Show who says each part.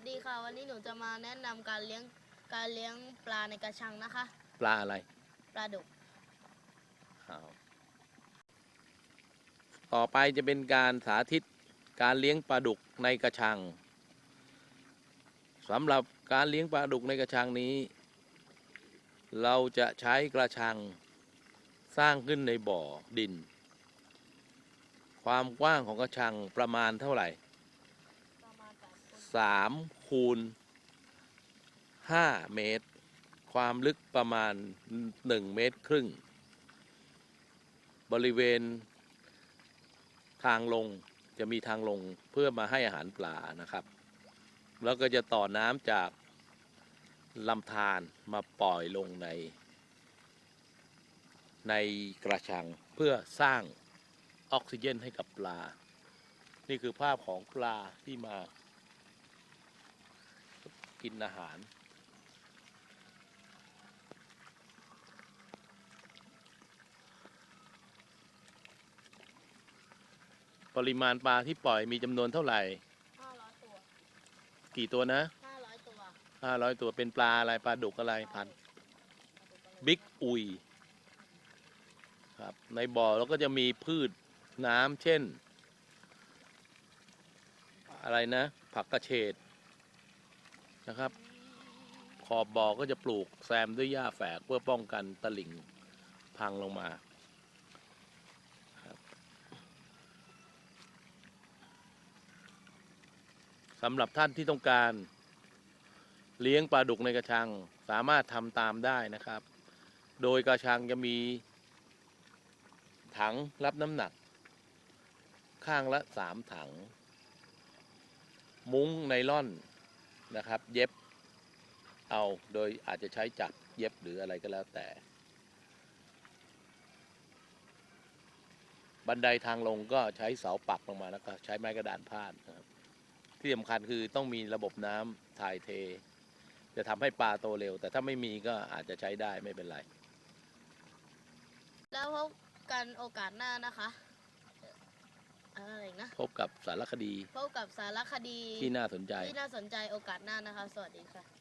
Speaker 1: สดีค่ะ วันนี้หนูจะมาแนะนำการเลี้ยงการเลี้ยงปลาในกระชังนะคะ
Speaker 2: ปลาอะไร
Speaker 1: ปลาดุก
Speaker 2: อ้าวต่อไปจะเป็นการสาธิตการเลี้ยงปลาดุกในกระชังสำหรับการเลี้ยงปลาดุกในกระชังนี้ เราจะใช้กระชังสร้างขึ้นในบ่อดิน ความกว้างของกระชังประมาณเท่าไหร่
Speaker 1: ประมาณแปดคน
Speaker 2: สามคูณห้าเมตร ความลึกประมาณหนึ่งเมตรครึ่ง บริเวณทางลงจะมีทางลงเพื่อมาให้อาหารปลานะครับ แล้วก็จะต่อน้ำจากลำธารมาปล่อยลงใน ในกระชังเพื่อสร้างออกซิเจนให้กับปลา นี่คือภาพของปลาที่มา กินอาหาร ปริมาณปลาที่ปล่อยมีจำนวนเท่าไหร่
Speaker 1: ห้าร้อยตัว
Speaker 2: กี่ตัวนะ
Speaker 1: ห้าร้อยตัว
Speaker 2: ห้าร้อยตัวเป็นปลาอะไรปลาดุกอะไรพันธุ์บิ๊กอุยครับในบ่อเราก็จะมีพืชน้ำเช่น อะไรนะ ผักกระเฉด นะครับ ขอบบ่อก็จะปลูกแซมด้วยหญ้าแฝกเพื่อป้องกันตลิ่งพังลงมาสำหรับท่านที่ต้องการ เลี้ยงปลาดุกในกระชังสามารถทำตามได้นะครับ โดยกระชังจะมี ถังรับน้ำหนัก ข้างละสามถัง มุ้งไนล่อน นะครับ เย็บเอาโดยอาจจะใช้จักเย็บหรืออะไรก็แล้วแต่ บันไดทางลงก็ใช้เสาปักลงมาแล้วก็ใช้ไม้กระดานพาดนะครับ ที่สำคัญคือต้องมีระบบน้ำถ่ายเท จะทำให้ปลาโตเร็ว แต่ถ้าไม่มีก็อาจจะใช้ได้ไม่เป็นไร
Speaker 1: แล้วพบกันโอกาสหน้านะคะ อะไรนะ
Speaker 2: พบกับสารคดี
Speaker 1: พบกับสารคดี
Speaker 2: ที่น่าสนใจ
Speaker 1: ที่น่าสนใจโอกาสหน้านะคะ สวัสดีค่ะ